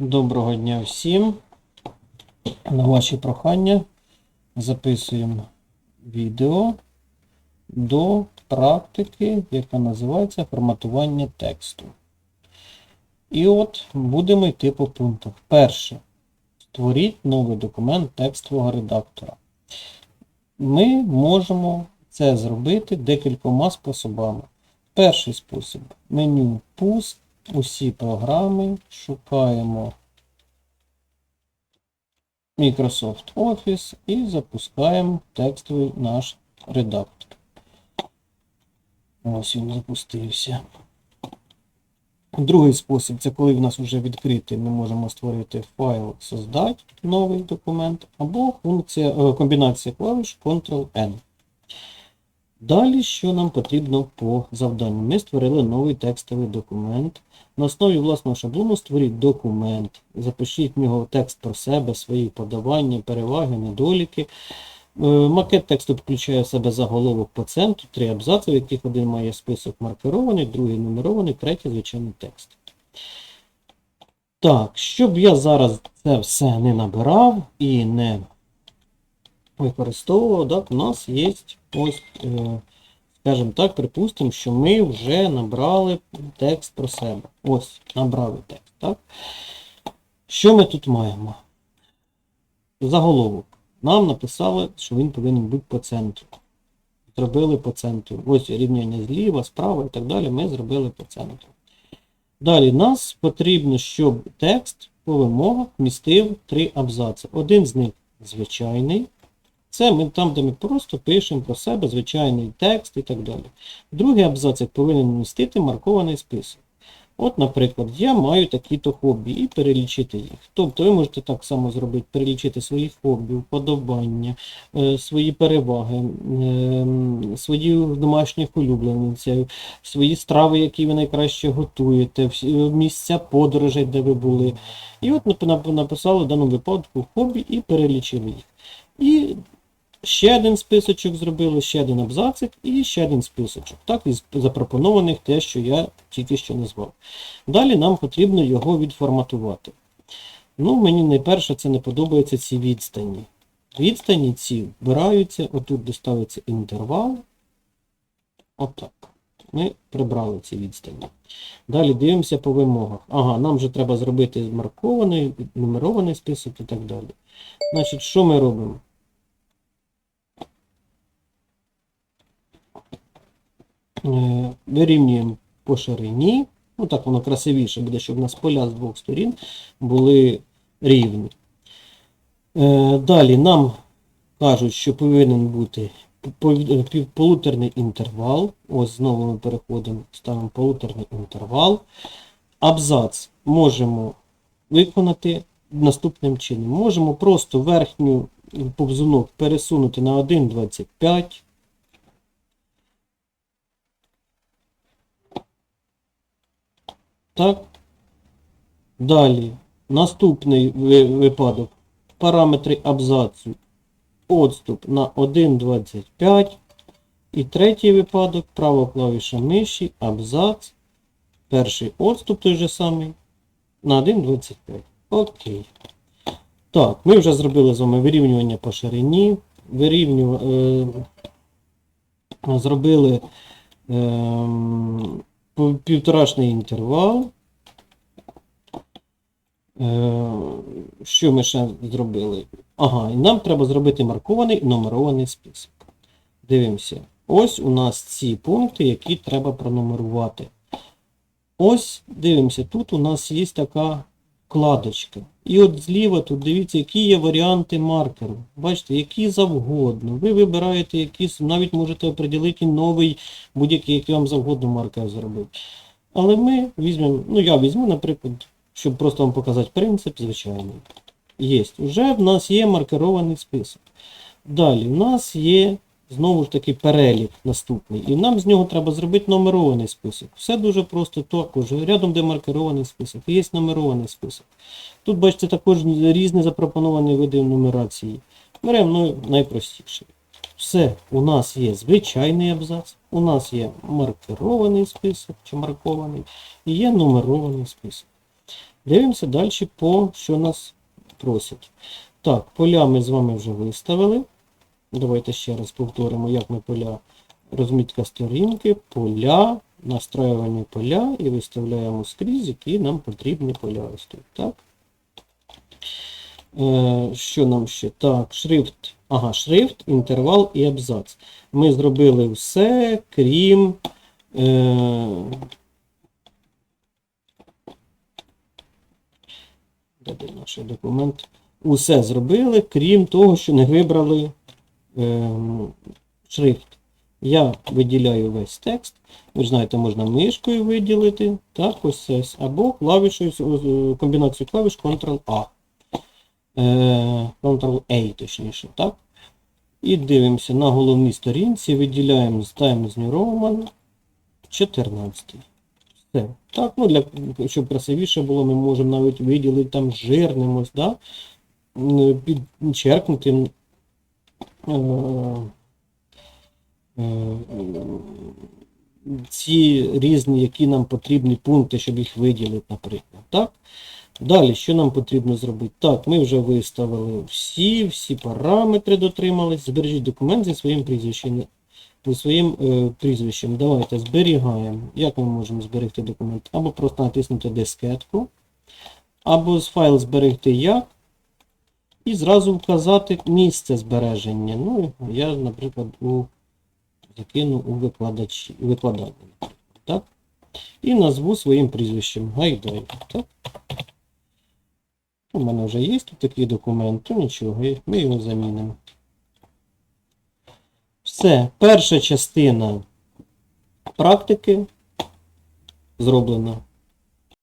Доброго дня всім. На ваші прохання записуємо відео до практики, яка називається форматування тексту. І от будемо йти по пунктах. Перше. Створіть новий документ текстового редактора. Ми можемо це зробити декількома способами. Перший спосіб меню пуск, усі програми, шукаємо Microsoft Office і запускаємо текстовий наш редактор. Ось він запустився. Другий спосіб це коли в нас вже відкритий, ми можемо створити файл, создати новий документ, або функція, е, комбінація клавіш Ctrl-N. Далі, що нам потрібно по завданню? Ми створили новий текстовий документ. На основі власного шаблону створіть документ, запишіть в нього текст про себе, свої подавання, переваги, недоліки. Е, Макет тексту включає в себе заголовок по центру, три абзаци, в яких один має список маркерований, другий нумерований, третій звичайний текст. Так, щоб я зараз це все не набирав і не використовував, так, у нас є ось, е, скажімо так, припустимо, що ми вже набрали текст про себе. Ось, набрали текст. Так? Що ми тут маємо? Заголовок. Нам написали, що він повинен бути по центру. Зробили по центру. Ось рівняння зліва, справа і так далі. Ми зробили по центру. Далі нас потрібно, щоб текст по вимогах містив три абзаци. Один з них звичайний. Це ми там, де ми просто пишемо про себе звичайний текст і так далі. Другий абзац повинен містити маркований список. От, наприклад, я маю такі-то хобі і перелічити їх. Тобто ви можете так само зробити, перелічити свої хобі, вподобання, е, свої переваги, е, свої домашніх улюбленців, свої страви, які ви найкраще готуєте, е, місця подорожей, де ви були. І от нап- написали в даному випадку хобі і перелічили їх. І ще один списочок зробили, ще один абзацик і ще один списочок. Так, із запропонованих те, що я тільки що назвав. Далі нам потрібно його відформатувати. Ну, мені найперше це не подобається ці відстані. Відстані ці вбираються, отут де ставиться інтервал. Отак. Ми прибрали ці відстані. Далі дивимося по вимогах. Ага, нам вже треба зробити маркований, нумерований список і так далі. Значить, що ми робимо? Вирівнюємо по ширині. Ну так воно красивіше буде, щоб у нас поля з двох сторін були рівні. Е, Далі нам кажуть, що повинен бути пов- полуторний інтервал. Ось знову ми переходимо, ставимо полуторний інтервал. Абзац можемо виконати наступним чином. Можемо просто верхню повзунок пересунути на 1,25. Так. Далі. Наступний ви- випадок. Параметри абзацу. Отступ на 1,25. І третій випадок. Права клавіша миші, абзац. Перший отступ той же самий. На 1,25. Окей. Так, ми вже зробили з вами вирівнювання по ширині. Вирівню, е, зробили ем, півторашний інтервал. Е, Що ми ще зробили? Ага, і нам треба зробити маркований нумерований список. Дивимося. Ось у нас ці пункти, які треба пронумерувати. Ось, дивимося, тут у нас є така вкладочка. І от зліва тут дивіться, які є варіанти маркеру. Бачите, які завгодно. Ви вибираєте якийсь, навіть можете оприділити новий, будь-який, який вам завгодно маркер зробити. Але ми візьмемо, ну я візьму, наприклад, щоб просто вам показати принцип, звичайний. Є. Вже в нас є маркерований список. Далі в нас є знову ж таки перелік наступний. І нам з нього треба зробити нумерований список. Все дуже просто також. Рядом, де маркерований список, є нумерований список. Тут, бачите, також різні запропоновані види нумерації. Беремо ну, найпростіший. Все, у нас є звичайний абзац, у нас є маркерований список чи маркований, і є нумерований список. Дивимося далі по що нас просять. Так, поля ми з вами вже виставили. Давайте ще раз повторимо, як ми поля. Розмітка сторінки, поля, настроювання поля і виставляємо скрізь, які нам потрібні поля. Ось тут, так? Е, що нам ще? Так, шрифт. Ага, шрифт, інтервал і абзац. Ми зробили все, крім. Е, де наш документ? Усе зробили, крім того, що не вибрали шрифт. Я виділяю весь текст. Ви знаєте, можна мишкою виділити, так, ось це, або клавішою, комбінацію клавіш Ctrl-A. Е, Ctrl-A, точніше, так. І дивимося на головній сторінці, виділяємо з Times New Roman 14. Все. Так, ну для, щоб красивіше було, ми можемо навіть виділити там жирним ось, да? М, підчеркнути. Е, ці різні, які нам потрібні пункти, щоб їх виділити, наприклад. Так? Далі, що нам потрібно зробити? Так, ми вже виставили всі, всі параметри дотримались. Збережіть документ зі своїм прізвищем. Зі своїм е, прізвищем. Давайте зберігаємо. Як ми можемо зберегти документ? Або просто натиснути дискетку, або з файл зберегти як. І зразу вказати місце збереження. Ну, я, наприклад, у, закину у викладачі. Так? І назву своїм прізвищем Гайдай. Так? У мене вже є тут такий документ, то нічого, ми його замінимо. Все, перша частина практики зроблена.